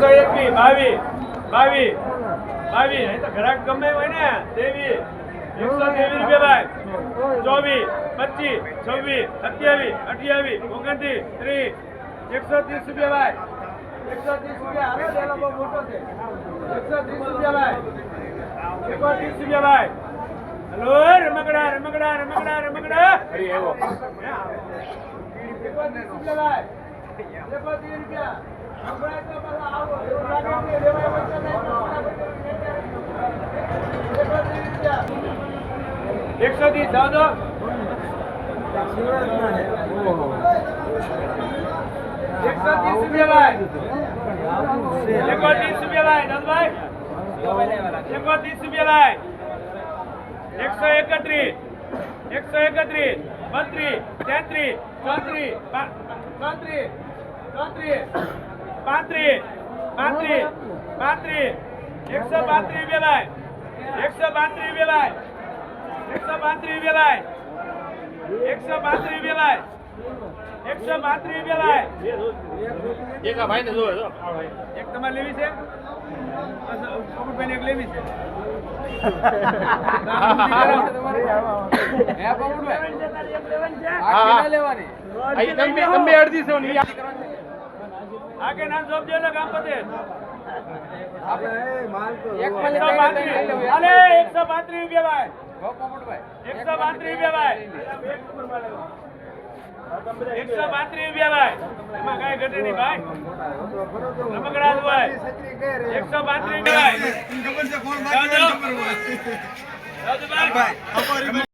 એકસો એકવીસ બાવીસ બાવીસ બાવીસ અહીં તો ઘરાક ગમે હોય ને. તેવી એકસો ત્રેવીસ રૂપિયા ભાઈ. ચોવીસ પચીસ છવ્વીસ સત્યાવીસ અઠ્યાવીસ ઓગણત્રીસ ત્રીસ. એકસો ત્રીસ રૂપિયા ભાઈ. એકસો ત્રીસ રૂપિયા. હાલો ડેલો બહુ મોટો છે. એકસો ત્રીસ રૂપિયા ભાઈ. એકસો ત્રીસ રૂપિયા ભાઈ. હલો રમકડા રમકડા રમકડા રમકડા. રૂપિયા ભાઈ. એકસો નહીં તો એકસો ત્રીસ રૂપિયા એકસો ત્રીસ જાઓ તો એકસો ત્રીસ એકસો ત્રીસ રૂપિયા ભાઈ દાદભાઈ એકસો ત્રીસ રૂપિયા ભાઈ એકસો એકત્રીસ એકસો એકત્રીસ, બત્રીસ, તેત્રીસ, ચોત્રીસ ચોત્રીસ. પાંત્રીસ પાંત્રીસ પાંત્રીસ એકસો પાંત્રીસ રૂપિયા એકસો પાંત્રીસ રૂપિયા એકસો પાંત્રીસ રૂપિયા એકસો પાંત્રીસ રૂપિયા એકસો પાંત્રીસ ભાઈ એક આ ભાઈને જોવે જો એક તમારે લેવી છે? પકડભાઈને એક લેવી છે. હા હા. તમે તમે અડધી સો ના જોબ દે ને કામ પતે એક એકસો પાંત્રીસ. અરે એકસો પાંત્રીસ રૂપિયા ભાઈ એકસો પાંત્રીસ રૂપિયા ભાઈ એકસો પાંત્રીસ રૂપિયા ભાઈ એમાં કાંઈ ઘટે નહીં ભાઈ. રમકડા દો ભાઈ એકસો પાંત્રીસ રૂપિયા ભાઈ જાઓ, જાઓ. જાઓ, ભાઈ